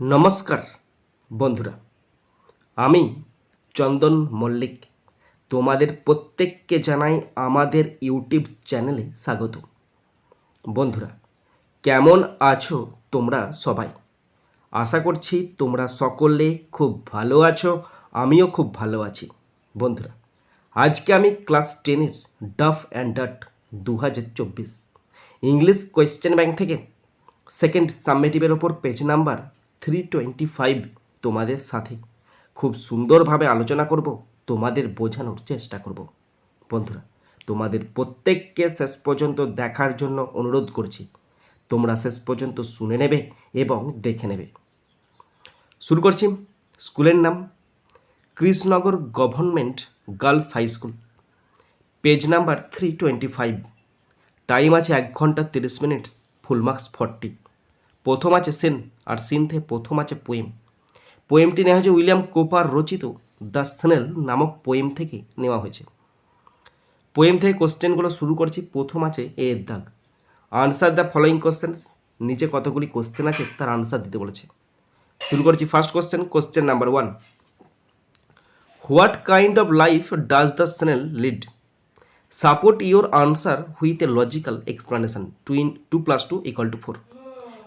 নমস্কার, বন্ধুরা। আমি চন্দন মল্লিক। তোমাদের প্রত্যেককে জানাই আমাদের ইউটিউব চ্যানেলে স্বাগত। বন্ধুরা, কেমন আছো তোমরা সবাই? আশা করছি তোমরা সকলে খুব ভালো আছো, আমিও খুব ভালো আছি। বন্ধুরা, আজকে আমি ক্লাস টেনের ডাফ অ্যান্ড ডাট দু হাজার চব্বিশ ইংলিশ কোয়েশ্চেন ব্যাংক থেকে সেকেন্ড সাবমেটিভের ওপর page number three twenty five তোমাদের সাথে। খুব সুন্দরভাবে আলোচনা করব, তোমাদের বোঝানোর চেষ্টা করব। বন্ধুরা, তোমাদের প্রত্যেককে শেষ পর্যন্ত দেখার জন্য অনুরোধ করছি, তোমরা শেষ পর্যন্ত শুনে নেবে এবং দেখে নেবে। শুরু করছি। স্কুলের নাম Krishnanagar government girls high school. Page number three twenty five time আছে এক ঘণ্টা তিরিশ মিনিট ফুল মার্কস ফর্টি প্রথম আছে সেন, আর সিন থেকে প্রথম আছে পোয়েম। পোয়েমটি নেওয়া হয়েছে উইলিয়াম কোপার রচিত দ্য স্নেল নামক পোয়েম থেকে নেওয়া হয়েছে। পোয়েম থেকে কোশ্চেনগুলো শুরু করছি, প্রথম আছে এ এর দাগ। আনসার দ্য ফলোয়িং কোশ্চেন্স, নিচে কতগুলি কোশ্চেন আছে তার আনসার দিতে বলেছে। শুরু করছি first question question number one. What kind of life does the snail lead? Support your answer with a logical explanation two in two plus two equal to four.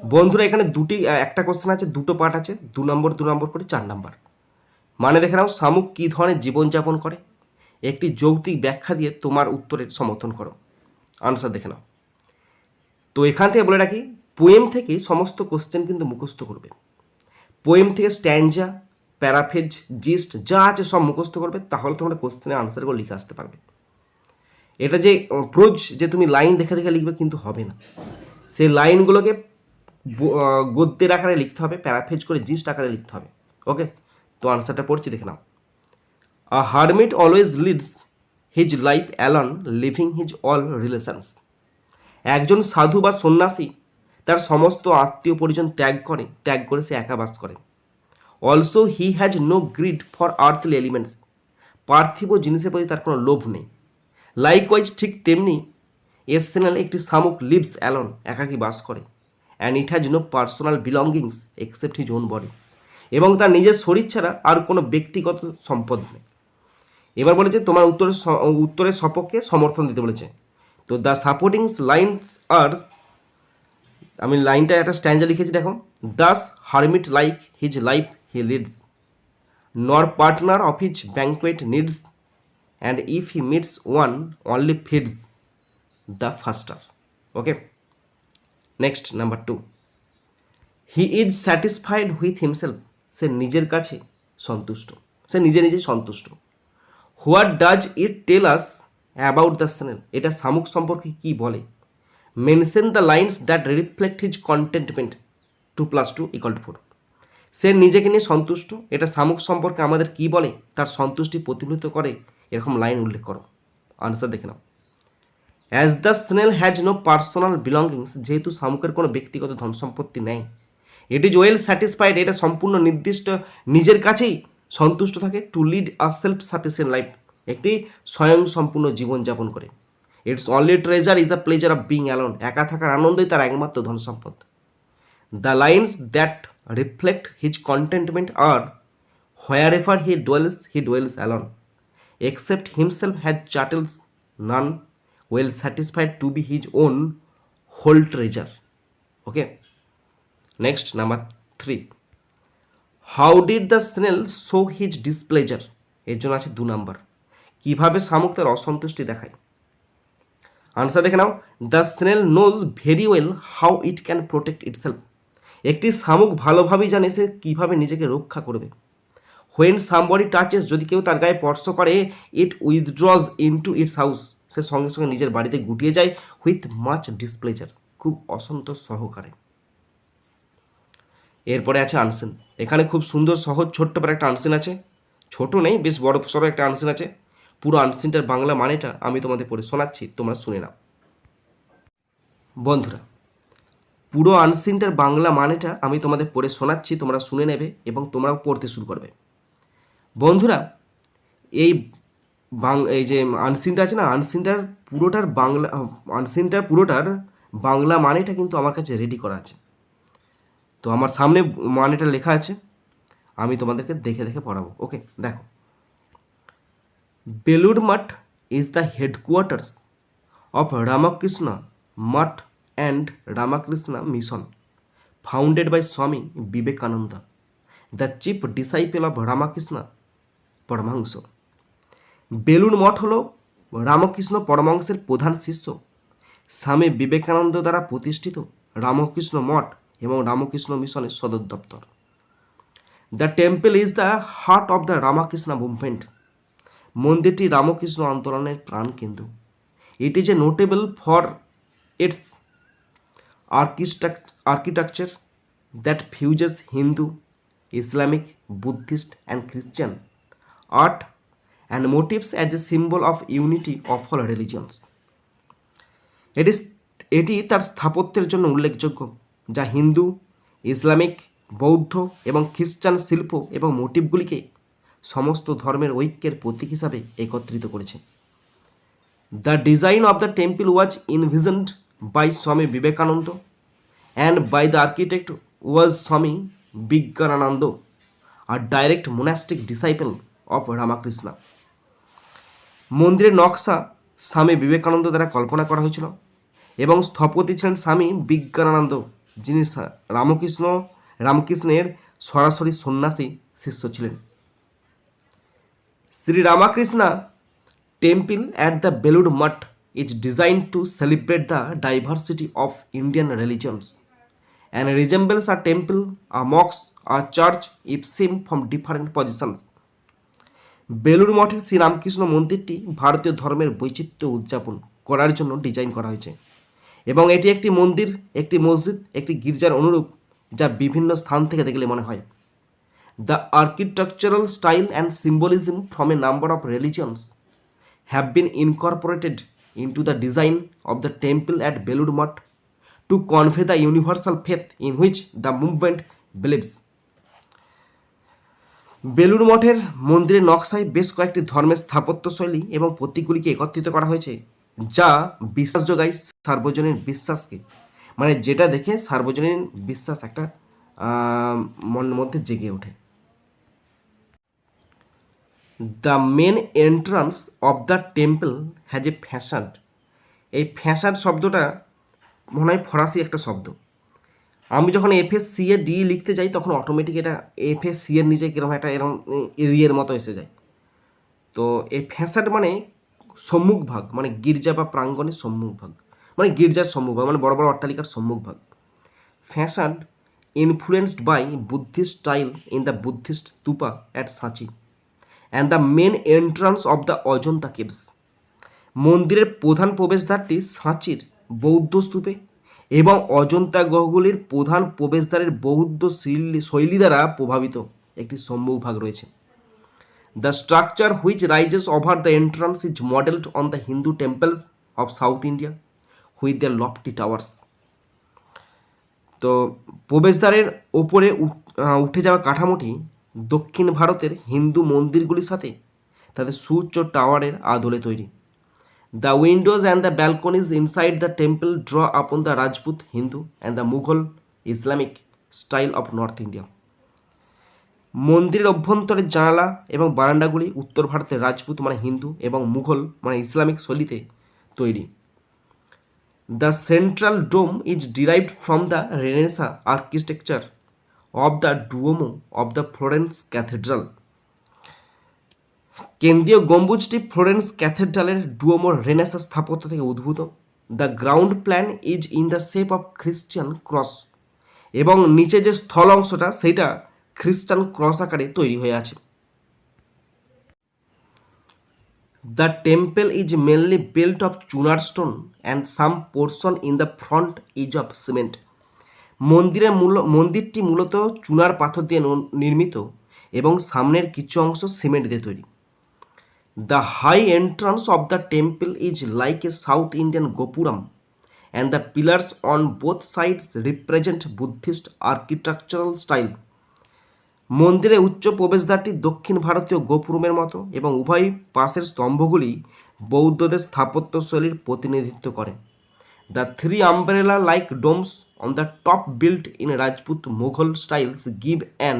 বন্ধুরা, এখানে দুটি একটা কোশ্চেন আছে, দুটো পার্ট আছে, দু নম্বর দু নম্বর করে চার নম্বর মানে দেখে নাও, শামুক কী ধরনের জীবনযাপন করে? একটি যৌক্তিক ব্যাখ্যা দিয়ে তোমার উত্তরের সমর্থন করো। আনসার দেখে নাও। তো এখান থেকে বলে রাখি পোয়েম থেকে সমস্ত কোশ্চেন কিন্তু মুখস্থ করবে। পোয়েম থেকে স্ট্যান্ডজা প্যারাফেজ জিস্ট যা আছে সব মুখস্থ করবে, তাহলে তোমরা কোশ্চেনের আনসারগুলো লিখে আসতে পারবে। এটা যে প্রোজ যে তুমি লাইন দেখে দেখে লিখবে কিন্তু হবে না। সেই লাইনগুলোকে গদ্যের আকারে লিখতে হবে, প্যারাফেজ করে জিস্ট আকারে লিখতে হবে। ওকে তো আনসারটা পড়ছি, দেখে নাও। A hermit always leads his life alone leaving his all relations একজন সাধু বা সন্ন্যাসী তার সমস্ত আত্মীয় পরিজন ত্যাগ করে ত্যাগ করে সে একা বাস করে। Also he has no greed for earthly elements পার্থিব জিনিসের প্রতি তার কোনো লোভ নেই। লাইকওয়াইজ ঠিক তেমনি, এসেনাল একটি শামুক লিভস অ্যালন একাকী বাস করে। And it has no personal belongings except his own body এবং তার নিজের শরীর ছাড়া আর কোনো ব্যক্তিগত সম্পদ নেই। এবার বলেছে, তোমার উত্তরের উত্তরের সপক্ষে সমর্থন দিতে বলেছে। তো দ্য সাপোর্টিং লাইনস আর আমি লাইনটা একটা স্ট্যান্ডে লিখেছি, দেখো। Thus hermit like his life he leads nor partner of his banquet needs and if he meets one only feeds the faster okay next number two he is satisfied with himself সে নিজের কাছে সন্তুষ্ট। সে নিজে নিজে সন্তুষ্ট। What does it tell us about the snail এটা শামুক সম্পর্কে কি বলে? Mention the lines that reflect his contentment two plus two equal to four সে নিজেকে নিয়ে সন্তুষ্ট। এটা শামুক সম্পর্কে আমাদের কি বলে? তার সন্তুষ্টি প্রতিফলিত করে। এরকম লাইন উল্লেখ করো। আনসার দেখে নাও। As the snail has no personal belongings যেহেতু শামুকের কোনো ব্যক্তিগত ধন সম্পত্তি নেই। ইট ইজ ওয়েল স্যাটিসফাইড এটা সম্পূর্ণ নির্দিষ্ট, নিজের কাছেই সন্তুষ্ট থাকে to lead a self sufficient life একটি স্বয়ং সম্পূর্ণ জীবনযাপন করে। Its only treasure is the pleasure of being alone একা থাকার আনন্দই তার একমাত্র ধন সম্পদ। The lines that reflect his contentment are wherever he dwells he dwells alone except himself has chattels, none well satisfied to be his own whole treasure. Okay? Next, number three. How did the snail show his displeasure? এর জন্য আছে দু number. কীভাবে শামুক তার অসন্তুষ্টি দেখায়? Answer দেখে নাও। The snail knows very well how it can protect itself একটি শামুক ভালোভাবেই জানে সে কীভাবে নিজেকে রক্ষা করবে। হোয়েন সামবডি টাচেস যদি কেউ তার গায়ে স্পর্শ করে it withdraws into its house সে সঙ্গে সঙ্গে নিজের বাড়িতে গুটিয়ে যায় উইথ মাচ ডিসপ্লেজার খুব অসন্তোষ সহকারে। এরপরে আছে আনসেন। এখানে খুব সুন্দর, সহজ, ছোট্ট করে একটা আনসেন আছে। ছোট নেই, বেশ বড় সড়ো একটা আনসেন আছে। পুরো আনসিনটার বাংলা মানেটা আমি তোমাদের পড়ে শোনাচ্ছি, তোমরা শুনে নাও। বন্ধুরা, পুরো আনসিনটার বাংলা মানেটা আমি তোমাদের পড়ে শোনাচ্ছি, তোমরা শুনে নেবে এবং তোমরাও পড়তে শুরু করবে। বন্ধুরা, এই বাং এই যে আনসিনটা আছে না আনসিনটার পুরোটার বাংলা আনসিনটার পুরোটার বাংলা মানেটা কিন্তু আমার কাছে রেডি করা আছে। তো আমার সামনে মানেটা লেখা আছে আমি তোমাদেরকে দেখে দেখে পড়াবো। ওকে দেখো। Belur Math is the headquarters of Ramakrishna Math and Ramakrishna Mission founded by Swami Vivekananda, the chief disciple of Ramakrishna Paramahansa Belur Math হল রামকৃষ্ণ পরমাংসের প্রধান শিষ্য। স্বামী বিবেকানন্দ দ্বারা প্রতিষ্ঠিত রামকৃষ্ণ মঠ এবং রামকৃষ্ণ মিশনের সদর দপ্তর। The temple is the heart of the Ramakrishna movement মন্দিরটি রামকৃষ্ণ আন্দোলনের প্রাণকেন্দ্র। It is a notable for its architecture that fuses Hindu, Islamic, Buddhist, and Christian art and motifs as a symbol of unity of all religions. It is এটি তার স্থাপত্যের জন্য উল্লেখযোগ্য, যা Hindu, Islamic, বৌদ্ধ এবং খ্রিস্টান শিল্প এবং মোটিভগুলিকে সমস্ত ধর্মের ঐক্যের প্রতীক হিসাবে একত্রিত করেছে the design of the temple was envisioned by Swami Vivekananda and by the architect was Swami Vijnanananda a direct monastic disciple of Ramakrishna মন্দিরের নকশা স্বামী বিবেকানন্দ দ্বারা কল্পনা করা হয়েছিল এবং স্থপতি ছিলেন স্বামী বিজ্ঞানানন্দ, যিনি রামকৃষ্ণ, রামকৃষ্ণের সরাসরি সন্ন্যাসী শিষ্য ছিলেন। Shri Ramakrishna temple at the Belur Math is design to celebrate the diversity of Indian religions and resembles a temple a Mox a church if seen from different positions Belur মঠের শ্রীরামকৃষ্ণ মন্দিরটি ভারতীয় ধর্মের বৈচিত্র্য উদযাপন করার জন্য ডিজাইন করা হয়েছে। এবং এটি একটি মন্দির, একটি মসজিদ, একটি গির্জার অনুরূপ, যা বিভিন্ন স্থান থেকে দেখলে মনে হয়। The architectural style and symbolism from a number of religions have been incorporated into the design of the temple at Belur Math to convey the universal faith in which the movement believes Belur মঠের মন্দিরের নকশায় বেশ কয়েকটি ধর্মের স্থাপত্যশৈলী এবং প্রতীকগুলিকে একত্রিত করা হয়েছে, যা বিশ্বাস যোগায় সার্বজনীন বিশ্বাসকে। মানে যেটা দেখে সার্বজনীন বিশ্বাস একটা মনের মধ্যে জেগে ওঠে। The main entrance of the temple has a facade. এই ফ্যাশাড শব্দটা মনে হয় ফরাসি একটা শব্দ। আমি যখন F S C A D লিখতে যাই, তখন অটোমেটিক এটা এফ এস সি এর নিচে কীরকম একটা এরকম এরিয়ার মতো এসে যায়। তো এই ফ্যাসাড মানে সম্মুখ ভাগ মানে গির্জা বা প্রাঙ্গণের সম্মুখ ভাগ মানে গির্জার সম্মুখ ভাগ মানে বড় বড় অট্টালিকার সম্মুখ ভাগ facade influenced by Buddhist style in the Buddhist stupa at সাঁচি and the main entrance of the Ajanta caves মন্দিরের প্রধান প্রবেশদ্বারটি সাঁচির বৌদ্ধ স্তূপে। এবং অজন্তা গ্রহগুলির প্রধান প্রবেশদ্বারের বৌদ্ধ শৈলী দ্বারা প্রভাবিত। একটি সম্মুখ ভাগ রয়েছে। The structure which rises over the entrance is modeled on the Hindu temples of South India with their lofty towers. তো প্রবেশদ্বারের ওপরে উঠ- যাওয়া কাঠামোটি দক্ষিণ ভারতের হিন্দু মন্দিরগুলির সাথে তাদের সুউচ্চ টাওয়ারের আদলে তৈরি। The windows and the balconies inside the temple draw upon the Rajput Hindu and the Mughal Islamic style of North India মন্দিরের অভ্যন্তরের জানালা এবং বারান্দাগুলি উত্তর ভারতের রাজপুত মানে হিন্দু এবং মুঘল মানে ইসলামিক শৈলীতে তৈরি। The central dome is derived from the renaissance architecture of the duomo of the Florence cathedral কেন্দ্রীয় গম্বুজটি ফ্লোরেন্স ক্যাথেড্রালের ডুওমোর রেনেসা স্থাপত্য থেকে উদ্ভূত। The ground plan is in the shape of Christian cross এবং নিচে যে স্থল অংশটা সেটা খ্রিস্টান ক্রস আকারে তৈরি হয়ে আছে। The temple is mainly built of Chunar stone and some portion in the front is of cement. মন্দিরের মূল, মন্দিরটি মূলত চুনার পাথর দিয়ে নির্মিত এবং সামনের কিছু অংশ সিমেন্ট দিয়ে তৈরি। The high entrance of the temple is like a South Indian gopuram and the pillars on both sides represent Buddhist architectural style মন্দিরে উচ্চ প্রবেশদ্বারটি দক্ষিণ ভারতীয় গোপুরমের মতো এবং উভয় পাশের স্তম্ভগুলি বৌদ্ধদের স্থাপত্যশৈলীর প্রতিনিধিত্ব করে the three umbrella like domes on the top built in Rajput Mughal styles give an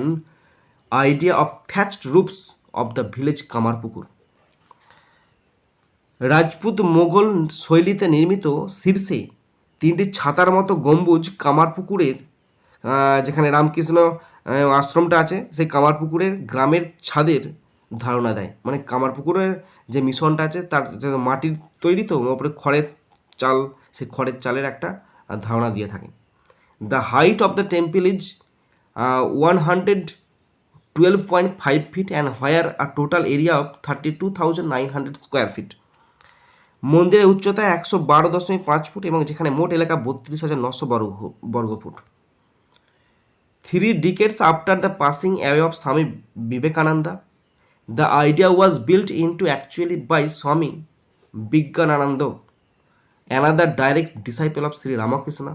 idea of thatched roofs of the village Kamarpukur. Rajput Mughal শৈলীতে নির্মিত শীর্ষে তিনটি ছাতার মতো গম্বুজ কামারপুকুরের যেখানে রামকৃষ্ণ আশ্রমটা আছে, সেই কামারপুকুরের গ্রামের ছাদের ধারণা দেয়। মানে কামারপুকুরের যে মিশনটা আছে, তার যে মাটির তৈরি তো, ওপরে খড়ের চাল, সেই খড়ের চালের একটা ধারণা দিয়ে থাকে। The height of the temple is one hundred twelve point five feet and where a total area of thirty two thousand nine hundred square feet মন্দিরের উচ্চতা একশো বারো দশমিক পাঁচ ফুট এবং যেখানে মোট এলাকা বত্রিশ হাজার নশো বর্গ বর্গফুট three decades after the passing away of Swami Vivekananda the idea was built into actually by Swami Vijnanananda another direct disciple of Shri Ramakrishna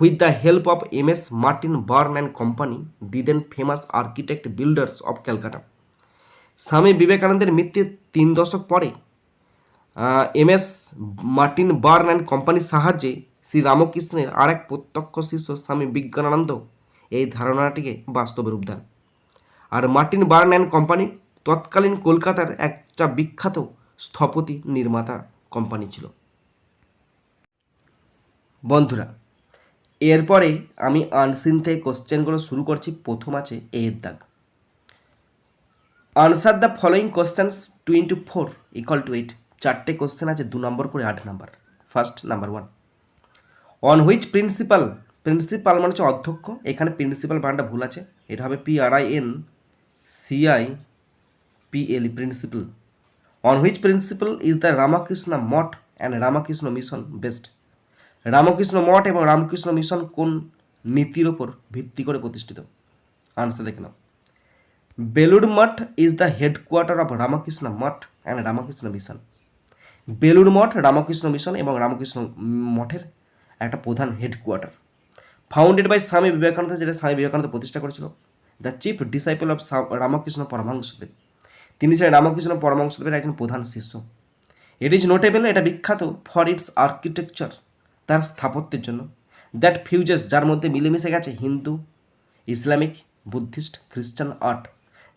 with the help of ms martin barn and company the then famous architect builders of calcutta. স্বামী বিবেকানন্দের মৃত্যুর তিন দশক পরে M S Martin Burn and কোম্পানির সাহায্যে শ্রী রামকৃষ্ণের আর এক প্রত্যক্ষ শিষ্য স্বামী বিজ্ঞানানন্দ এই ধারণাটিকে বাস্তবে রূপ দেন। আর মার্টিন বার্ন অ্যান্ড কোম্পানি তৎকালীন কলকাতার একটা বিখ্যাত স্থপতি নির্মাতা কোম্পানি ছিল। বন্ধুরা, এরপরে আমি আনসিন থেকে কোশ্চেনগুলো শুরু করছি, প্রথম আছে এর দাগ। Answer the following questions two into four equal to eight. চারটে কোশ্চেন আছে, দু নম্বর করে আট number first number one on which principle principle মানে হচ্ছে অধ্যক্ষ, এখানে প্রিন্সিপাল বানানটা ভুল আছে। এটা হবে P R I N C I P L principle on which principle is the Ramakrishna Math and Ramakrishna Mission based Ramakrishna Math এবং রামকৃষ্ণ মিশন কোন নীতির ওপর ভিত্তি করে প্রতিষ্ঠিত? আনসার দেখে নাও। Belur Math is the headquarter of Ramakrishna Math and Ramakrishna Mission Belur Math, Ramakrishna Mission এবং রামকৃষ্ণ মঠের একটা প্রধান headquarter founded by Swami Vivekananda, যেটা স্বামী বিবেকানন্দ প্রতিষ্ঠা করেছিল the chief disciple of Ramakrishna Paramahamsadev তিনি ছিলেন রামকৃষ্ণ পরমাংশদেবের একজন প্রধান শিষ্য। ইট ইজ নোটেবল এটা বিখ্যাত ফর ইটস আর্কিটেকচার তার স্থাপত্যের জন্য। দ্যাট ফিউজেস যার মধ্যে মিলেমিশে গেছে Hindu, Islamic, Buddhist, Christian art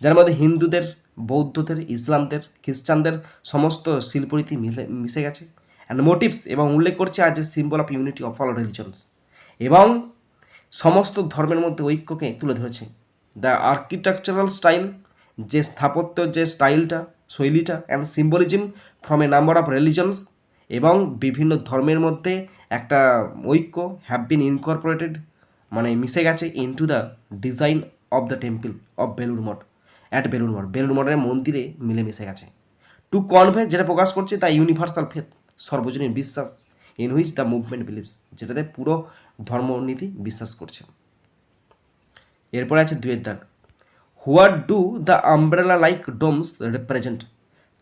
যার মধ্যে হিন্দুদের বৌদ্ধদের, ইসলামদের, খ্রিস্টানদের সমস্ত শিল্পরীতি মিলে, মিশে গেছে। অ্যান্ড মোটিভস এবং উল্লেখ করছে as symbol of unity of all religions এবং সমস্ত ধর্মের মধ্যে ঐক্যকে তুলে ধরেছে। দ্য আর্কিটেকচারাল স্টাইল যে স্থাপত্য, যে স্টাইলটা, শৈলীটা and symbolism from a number of religions এবং বিভিন্ন ধর্মের মধ্যে একটা ঐক্য হ্যাভ বিন ইনকর্পোরেটেড মানে মিশে গেছে into the design of the temple of Belur Math at Belur Math Belur মঠের মন্দিরে মিলেমিশে গেছে। টু কনভে যেটা প্রকাশ করছে, তা ইউনিভার্সাল ফেথ সর্বজনীন বিশ্বাস in which the movement believes যেটাতে পুরো ধর্মনীতি বিশ্বাস করছে। এরপরে আছে দুয়ের দাগ what do the umbrella like domes represent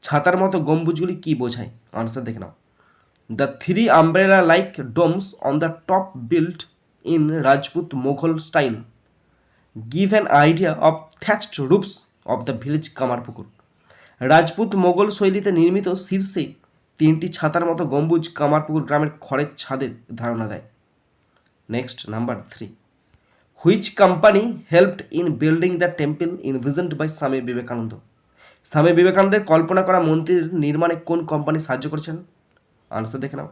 ছাতার মতো গম্বুজগুলি কী বোঝায়? আনসার দেখে নাও। The three umbrella like domes on the top built in Rajput Mughal style give an idea of thatched roofs of the village Kamarpukur Rajput Mughal শৈলীতে নির্মিত শীর্ষে তিনটি ছাতার মতো গম্বুজ কামারপুকুর গ্রামের খড়ের ছাদের ধারণা দেয়। Next number three which company helped in building the temple envisaged by Swami Vivekananda Swami বিবেকানন্দের কল্পনা করা মন্দির নির্মাণে কোন কোম্পানি সাহায্য করেছেন? আনসার দেখে নাও।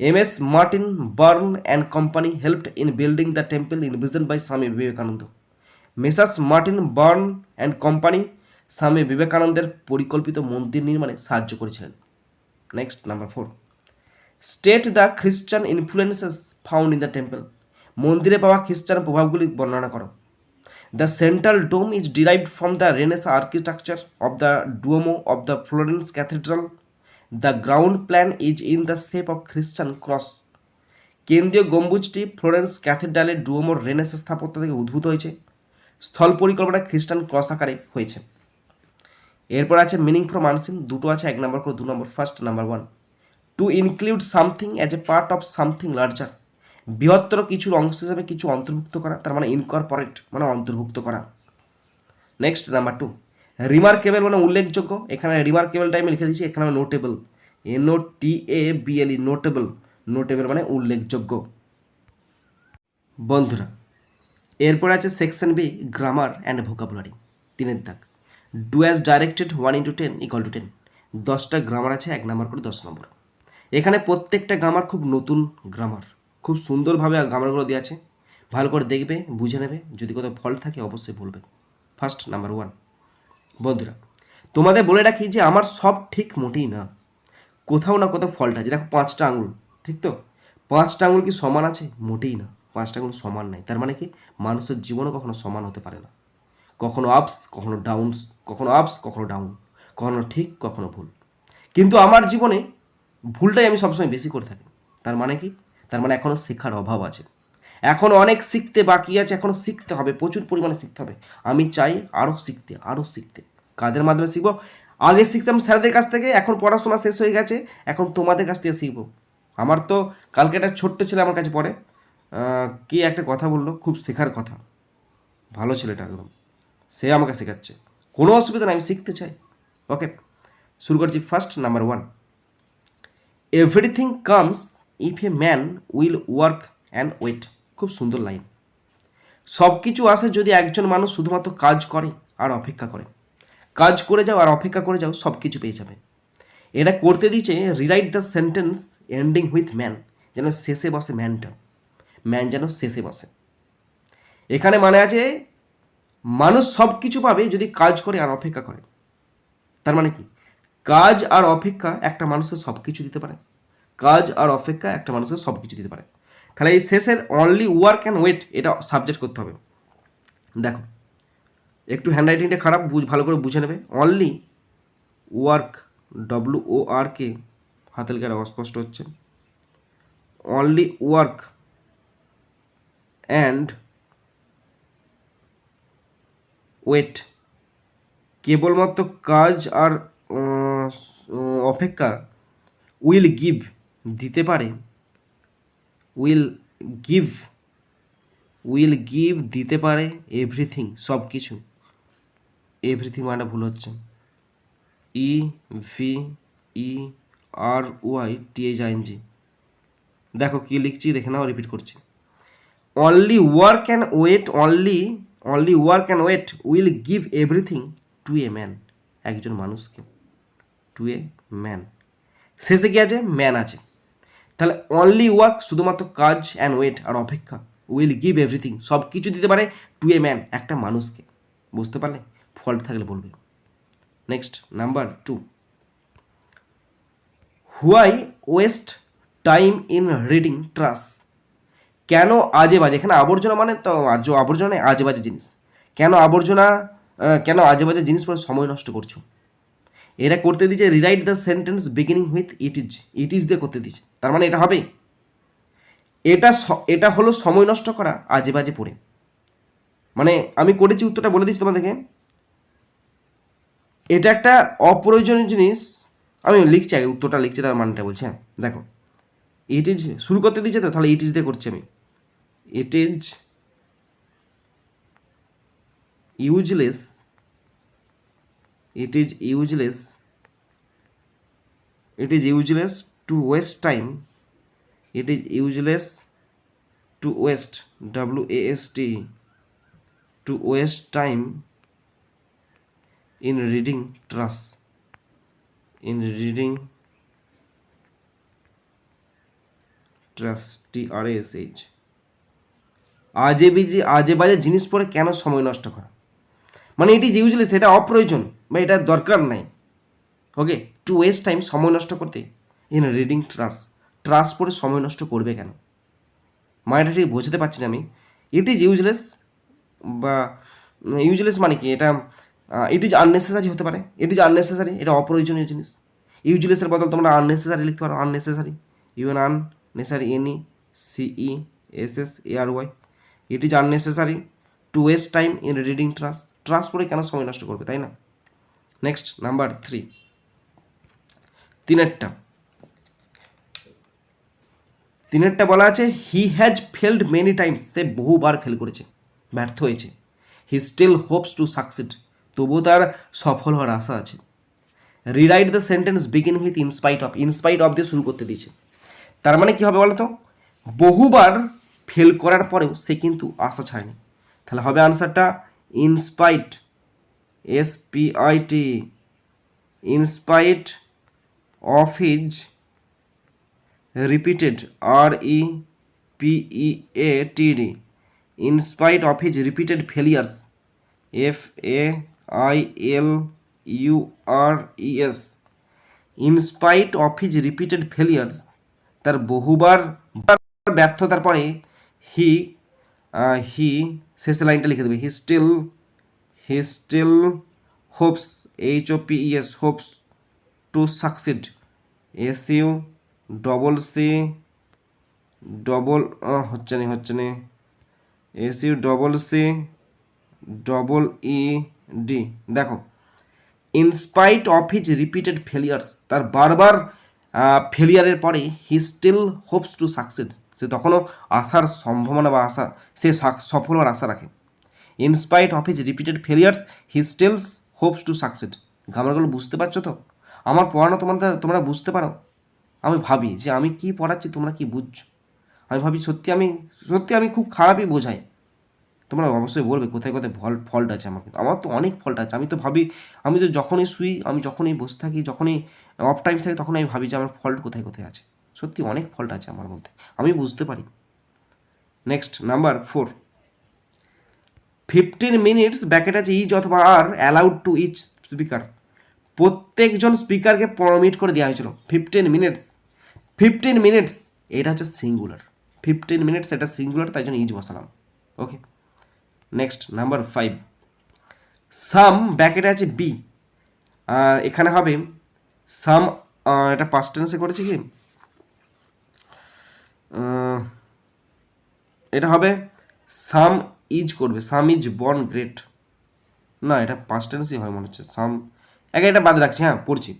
M S Martin Burn and company helped in building the temple envisaged by Swami Vivekananda messrs Martin Burn and company Swami বিবেকানন্দের পরিকল্পিত মন্দির নির্মাণে সাহায্য করেছিলেন। Next, number four. State the Christian influences found in the temple. মন্দিরে পাওয়া খ্রিস্টান প্রভাবগুলি বর্ণনা করো। The central dome is derived from the renaissance architecture of the duomo of the Florence cathedral. The ground plan is in the shape of Christian cross. কেন্দ্রীয় গম্বুজটি Florence ক্যাথিড্রালের ডুয়োমোর Renaissance স্থাপত্য থেকে উদ্ভূত হয়েছে। স্থল পরিকল্পনা খ্রিস্টান ক্রস আকারে হয়েছে। এরপর আছে মিনিং ফ্রম আনসিন দুটো আছে, এক নম্বর করে দু নম্বর first number one to include something as a part of something larger বৃহত্তর কিছুর অংশ হিসাবে কিছু অন্তর্ভুক্ত করা, তার মানে ইনকর্পোরেট মানে অন্তর্ভুক্ত করা। নেক্সট নাম্বার টু রিমার্কেবল মানে উল্লেখযোগ্য, এখানে রিমার্কেবল টাইমে লিখে দিয়েছি, এখানে notable N O T A B L E notable notable মানে উল্লেখযোগ্য। বন্ধুরা এরপর আছে section B grammar and vocabulary তিনের দাগ। Do as directed one into ten equal to ten দশটা গ্রামার আছে, এক নাম্বার করে দশ নম্বর এখানে প্রত্যেকটা গ্রামার খুব নতুন গ্রামার খুব সুন্দরভাবে গ্রামারগুলো দেওয়া আছে। ভালো করে দেখবে, বুঝে নেবে। যদি কোথাও ফল্ট থাকে, অবশ্যই বলবে। ফার্স্ট নাম্বার ওয়ান বন্ধুরা, তোমাদের বলে রাখি যে আমার সব ঠিক মোটেই না। কোথাও না কোথাও ফল্ট আছে। দেখো পাঁচটা আঙুল, ঠিক তো? পাঁচটা আঙুল কি সমান আছে? মোটেই না। পাঁচটা আঙুল সমান নাই। তার মানে কি? মানুষের জীবনও কখনো সমান হতে পারে না। কখনো আপস কখনো ডাউনস কখনো আপস কখনো ডাউন কখনো ঠিক, কখনো ভুল। কিন্তু আমার জীবনে ভুলটাই আমি সবসময় বেশি করে থাকি। তার মানে কি? তার মানে এখনও শেখার অভাব আছে। এখন অনেক শিখতে বাকি আছে এখনও শিখতে হবে, প্রচুর পরিমাণে শিখতে হবে। আমি চাই আরও শিখতে আরও শিখতে। কাদের মাধ্যমে শিখব? আগে শিখতাম স্যারদের কাছ থেকে, এখন পড়াশোনা শেষ হয়ে গেছে, এখন তোমাদের কাছ থেকে শিখব। আমার তো কালকে একটা ছোট্ট ছেলে আমার কাছে পড়ে। কি একটা কথা বলল, খুব শেখার কথা। ভালো ছেলেটা একদম। সে আমাকে শেখাচ্ছে। কোনো অসুবিধা নেই, আমি শিখতে চাই। ওকে শুরু করছি first number one everything comes if a man will work and wait খুব সুন্দর লাইন সব কিছু আসে যদি একজন মানুষ শুধুমাত্র কাজ করে আর অপেক্ষা করে। কাজ করে যাও আর অপেক্ষা করে যাও সব কিছু পেয়ে যাবে। এটা করতে দিচ্ছে rewrite the sentence ending with man যেন শেষে বসে ম্যানটা ম্যান যেন শেষে বসে। এখানে মানে আছে, মানুষ সব কিছু পাবে যদি কাজ করে আর অপেক্ষা করে। তার মানে কি? কাজ আর অপেক্ষা একটা মানুষের সব কিছু দিতে পারে। কাজ আর অপেক্ষা একটা মানুষের সব কিছু দিতে পারে। তাহলে এই শেষের অনলি ওয়ার্ক অ্যান্ড ওয়েট এটা সাবজেক্ট করতে হবে। দেখো, একটু হ্যান্ডরাইটিংটা খারাপ, বুঝ, ভালো করে বুঝে নেবে। Only work W O R K গেলে অস্পষ্ট হচ্ছে। অনলি ওয়ার্ক অ্যান্ড ওয়েট কেবলমাত্র কাজ আর অপেক্ষা উইল গিভ দিতে পারে। উইল গিভ উইল গিভ দিতে পারে এভরিথিং সব কিছু এভরিথিং মানে ভুল হচ্ছে। E V E R Y T H I N G দেখো কী লিখছি, দেখে নাও রিপিট করছি। Only work and wait only only work and wait will give everything to a man একজন মানুষকে টু এ ম্যান শেষে কি আছে? ম্যান আছে। তাহলে অনলি ওয়ার্ক শুধুমাত্র কাজ অ্যান্ড ওয়েট আর অপেক্ষা উইল গিভ এভরিথিং সব কিছু দিতে পারে টু এ ম্যান একটা মানুষকে। বুঝতে পারলে? ফল্ট থাকলে বলবে। Next number two why waste time in reading trash কেন আজে বাজে এখানে আবর্জনা মানে তো আবর্জনা আজে বাজে জিনিস। কেন আবর্জনা কেন আজে বাজে জিনিস পরে সময় নষ্ট করছ? এটা করতে দিচ্ছে rewrite the sentence beginning with it is it is দিয়ে করতে দিচ্ছে তার মানে এটা হবে? এটা এটা হলো সময় নষ্ট করা আজে বাজে পড়ে। মানে আমি করেছি, উত্তরটা বলে দিচ্ছি তোমাদেরকে। এটা একটা অপ্রয়োজনীয় জিনিস। আমি লিখছি আগে, উত্তরটা লিখছি, তার মানটা বলছি হ্যাঁ। দেখো ইট ইজ শুরু করতে দিচ্ছে তো, তাহলে ইট ইজ দিয়ে করছি আমি। It is useless it is useless it is useless to waste time it is useless to waste w a s t to waste time in reading trust in reading trust t r s h আজে বিজে, আজে বাজে জিনিস পরে কেন সময় নষ্ট করা? মানে এটি যে ইউজুয়ালি সেটা অপ্রয়োজন, বা এটা দরকার নাই। ওকে টু ওয়েস্ট টাইম সময় নষ্ট করতে ইন রিডিং ট্রাস ট্রাস পরে সময় নষ্ট করবে কেন? মায়েরা ঠিক বোঝাতে পারছি না আমি। ইট ইজ ইউজলেস বা ইউজলেস মানে কি? এটা ইট ইজ আননেসেসারি হতে পারে। ইট ইজ আননেসেসারি এটা অপ্রয়োজনীয় জিনিস। ইউজলেসের বদল তোমরা আননেসেসারি লিখতে পারো। Unnecessary U N unnecessary N E C E S S A R Y it is unnecessary to waste time in reading trash trash পড়ে কেন সময় নষ্ট করবে, তাই না? নেক্সট নাম্বার থ্রি তিনেরটা। তিনেরটা বলা আছে he has failed many times সে বহুবার ফেল করেছে, ব্যর্থ হয়েছে। He still hopes to succeed তবুও তার সফল হওয়ার আশা আছে। Rewrite the sentence begin with in spite of in spite of দিয়ে শুরু করতে দিয়েছে। তার মানে কি হবে বলো তো বহুবার ফেল করার পরেও সে কিন্তু আশা ছাড়েনি তাহলে হবে আনসারটা in spite S P I T in spite of his E P E A T D in spite of his repeated failures F A I L U R E S in spite of his repeated failures তার বহুবার ব্যর্থতার পরে হি হি শেষ লাইনটা লিখে দেবে he still he still hopes H O P S hopes to succeed S U double C double হচ্ছে না হচ্ছে না। S U double C double E D দেখো in spite of his repeated failures তার বারবার ফেলিয়ারের পরে he still hopes to succeed সে তখনও আসার সম্ভাবনা বা আশা, সে সফল হওয়ার আশা রাখে। In spite of his repeated failures he still hopes to succeed গ্রামারগুলো বুঝতে পারছ তো? আমার পড়ানো তোমাদের তোমরা বুঝতে পারো। আমি ভাবি যে আমি কি পড়াচ্ছি, তোমরা কি বুঝছ? আমি ভাবি সত্যি আমি সত্যি আমি খুব খারাপই বোঝাই। তোমরা অবশ্যই বলবে কোথায় কোথায় ফল ফল্ট আছে আমার কিন্তু। আমার তো অনেক ফল্ট আছে। আমি তো ভাবি, আমি তো যখনই শুই, আমি যখনই বসে থাকি, যখনই অফ টাইম থাকি তখন আমি ভাবি যে আমার ফল্ট কোথায় কোথায় আছে। সত্যি অনেক ফল্ট আছে আমার মধ্যে। আমি বুঝতে পারি। Next number four fifteen minutes bracket আছে ইচ অথবা are allowed to each speaker প্রত্যেকজন স্পিকারকে পনেরো মিনিট করে দেওয়া হয়েছিল। ফিফটিন মিনিটস ফিফটিন মিনিটস এটা হচ্ছে সিঙ্গুলার ফিফটিন মিনিটস এটা সিঙ্গুলার তাই জন্য ইজ বসালাম। Okay next number five some ব্যাকেটে আছে বি এখানে হবে সাম এটা পাস্ট টেন্সে করেছি কি? এটা হবে সাম ইজ করবে, সাম ইজ বর্ন, গ্রেট। না, এটা পাস্ট হয় মনে হচ্ছে, সাম। একে এটা বাদ রাখছি হ্যাঁ পড়ছি।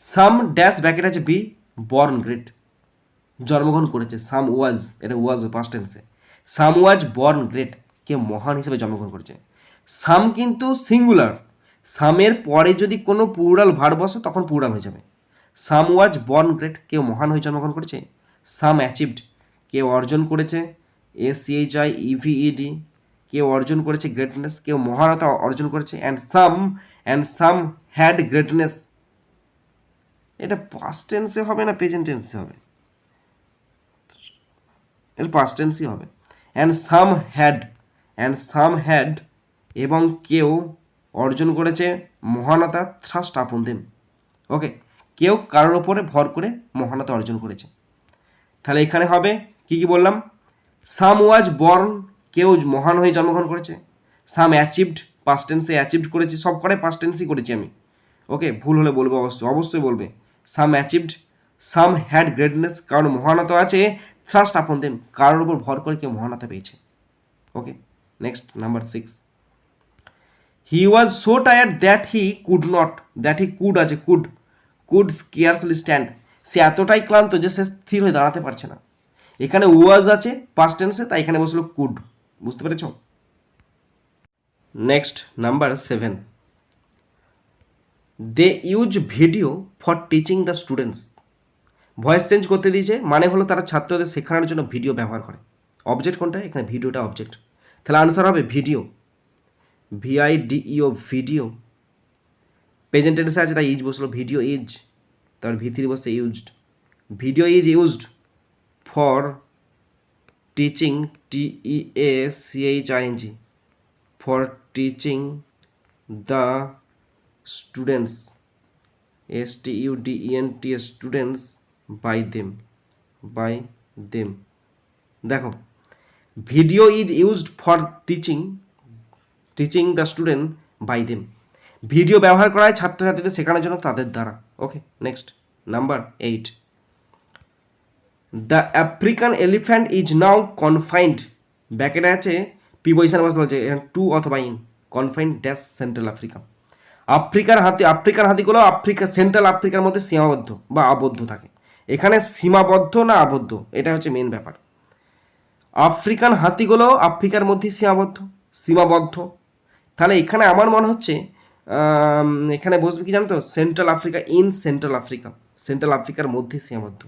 সাম ড্যাশ ব্যাকেট আছে বি, বর্ন, গ্রেট। জন্মগ্রহণ করেছে, সাম ওয়াজ, এটা was past some was, born, great, কে মহান হিসেবে জন্মগ্রহণ করেছে। সাম কিন্তু সিঙ্গুলার, সামের পরে যদি কোনো প্লুরাল ভার বসে তখন প্লুরাল হয়ে যাবে। সাম ওয়াজ, বর্ন, গ্রেট কেউ মহান হয়ে জন্মগ্রহণ করেছে সাম অ্যাচিভড কেউ অর্জন করেছে S C H I E V E D কেউ অর্জন করেছে গ্রেটনেস, কেউ মহানতা অর্জন করেছে and some and some had greatness এটা পাস্ট টেন্সে হবে না প্রেজেন্ট টেন্সে হবে? এর পাস্ট টেন্সই হবে। And some had and some had এবং কেউ অর্জন করেছে মহানতা থ্রাস্ট আপন দেম ওকে কেউ কারোর ওপরে ভর করে মহানতা অর্জন করেছে। তাহলে এখানে হবে, কি কি বললাম? সাম ওয়াজ বর্ন, কেউ মহান হয়ে জন্মগ্রহণ করেছে। সাম অ্যাচিভড পাস্ট টেন্সে অ্যাচিভড করেছি, সব করে পাস্ট টেন্সই করেছি আমি। ওকে, ভুল হলে বলব অবশ্যই অবশ্যই বলবে। Some achieved, some had greatness, কারণ মহানতা আছে থ্রাস্ট আপন দেম কারোর উপর ভর করে কেউ মহানতা পেয়েছে। Okay next number six he was so tired that he could not that he could আছে কুড কুড স্কেয়ারসলি স্ট্যান্ড সে এতটাই ক্লান্ত যে সে স্থির হয়ে দাঁড়াতে পারছে না। এখানে ওয়াজ আছে পাস্ট টেন্সে তাই এখানে বসল কুড বুঝতে পেরেছ? Next number seven they use video for teaching the students voice change করতে দিয়েছে মানে হলো তারা ছাত্রদের শেখানোর জন্য ভিডিও ব্যবহার করে। অবজেক্ট কোনটা? এখানে ভিডিওটা অবজেক্ট তাহলে আনসার হবে ভিডিও ভিআইডিইও ভিডিও প্রেজেন্ট টেন্সে আছে, তাই ইজ বসল ভিডিও ইজ তারপর ভি থ্রি বসছে used video is used for teaching T E A C H I for teaching the students S T U D E N T students by them by them দেখো video is used for teaching teaching the student by them video ব্যবহার করা হয় ছাত্রছাত্রীদের শেখানোর জন্য তাদের দ্বারা। Okay next number eight the African elephant is now confined ব্যাকেটে আছে পি পজিশন বসতে বলছে টু অথবা in confined dash central Africa আফ্রিকার হাতি, আফ্রিকার হাতিগুলো আফ্রিকা সেন্ট্রাল আফ্রিকার মধ্যে সীমাবদ্ধ বা আবদ্ধ থাকে। এখানে সীমাবদ্ধ না আবদ্ধ? এটা হচ্ছে মেন ব্যাপার। আফ্রিকান হাতিগুলো আফ্রিকার মধ্যে সীমাবদ্ধ সীমাবদ্ধ। তাহলে এখানে আমার মনে হচ্ছে এখানে বসবে কি জানো তো central Africa in central Africa central আফ্রিকার মধ্যে সীমাবদ্ধ।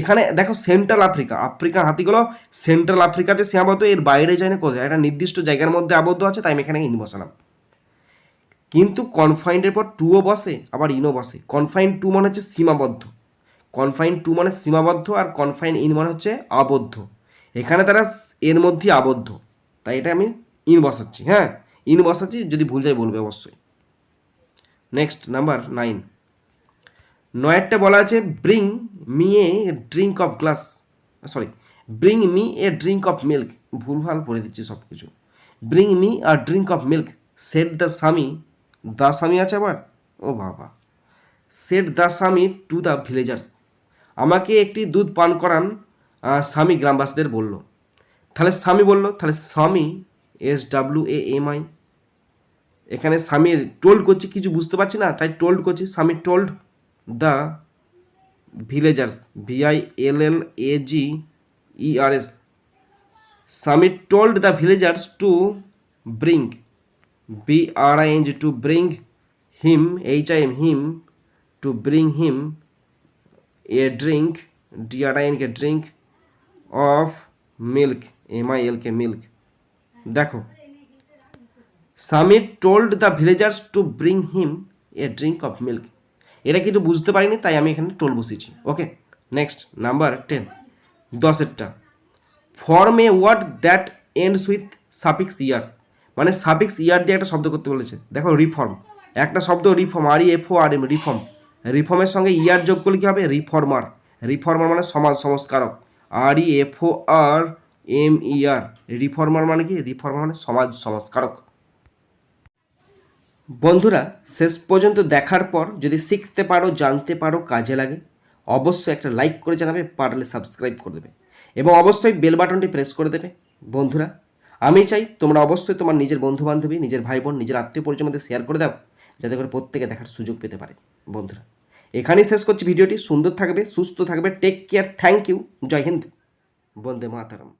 এখানে দেখো সেন্ট্রাল আফ্রিকা আফ্রিকার হাতিগুলো সেন্ট্রাল আফ্রিকাতে সীমাবদ্ধ, এর বাইরে যায় না কোথায়? একটা নির্দিষ্ট জায়গার মধ্যে আবদ্ধ আছে, তাই আমি এখানে ইন বসালাম। কিন্তু কনফাইন্ডের পর টুও বসে, আবার ইনও বসে। কনফাইন টু মানে হচ্ছে সীমাবদ্ধ। কনফাইন টু মানে সীমাবদ্ধ, আর কনফাইন ইন মানে হচ্ছে আবদ্ধ। এখানে তারা এর মধ্যে আবদ্ধ। তাই এটা আমি ইন বসাচ্ছি হ্যাঁ? ইন বসাচ্ছি, যদি ভুল যায় বলবে অবশ্যই। নেক্সট নাম্বার নাইন নয়েরটা বলা আছে bring me a drink of glass sorry bring me a drink of milk ভুলভাল পড়ে দিচ্ছি সব কিছু bring me a drink of milk set the swami the swami আছে আবার? ও বাবা। Set the swami to the villagers আমাকে একটি দুধ পান করান স্বামী গ্রামবাসীদের বলল। তাহলে স্বামী বলল, তাহলে swami S W A M I এখানে স্বামীর টোল্ড করছি, কিছু বুঝতে পারছি না, তাই টোল্ড করছি। Swami told the villagers V I L L A G E R S Swami told the villagers to bring B R I N G to bring him H I M him to bring him a drink K drink of milk M I L K milk দেখো Swami told the villagers to bring him a drink of milk এটা কিন্তু বুঝতে পারিনি, তাই আমি এখানে toll বসিয়েছি। Okay next number ten দশেরটা। Form a word that ends with suffix er মানে সাফিক্স ইয়ার দিয়ে একটা শব্দ করতে বলেছে। দেখো রিফর্ম একটা শব্দ reform R F O R M reform রিফর্মের সঙ্গে ইয়ার যোগ করলে কী হবে? রিফর্মার রিফর্মার মানে সমাজ সংস্কারক। আর E F O R M E R reformer মানে কি? রিফর্মার মানে সমাজ সংস্কারক। বন্ধুরা, শেষ পর্যন্ত দেখার পর যদি শিখতে পারো, জানতে পারো, কাজে লাগে, অবশ্যই একটা লাইক করে জানাবে, পারলে সাবস্ক্রাইব করে দেবে এবং অবশ্যই বেল বাটনটি প্রেস করে দেবে। বন্ধুরা, আমি চাই তোমরা অবশ্যই তোমার নিজের বন্ধু বান্ধবী নিজের ভাই বোন নিজের আত্মীয় পরিচয়ের মধ্যে শেয়ার করে দাও, যাতে করে প্রত্যেকে দেখার সুযোগ পেতে পারে। বন্ধুরা, এখানেই শেষ করছি ভিডিওটি। সুন্দর থাকবে, সুস্থ থাকবে। Take care thank you Jai Hind, Vande Mataram.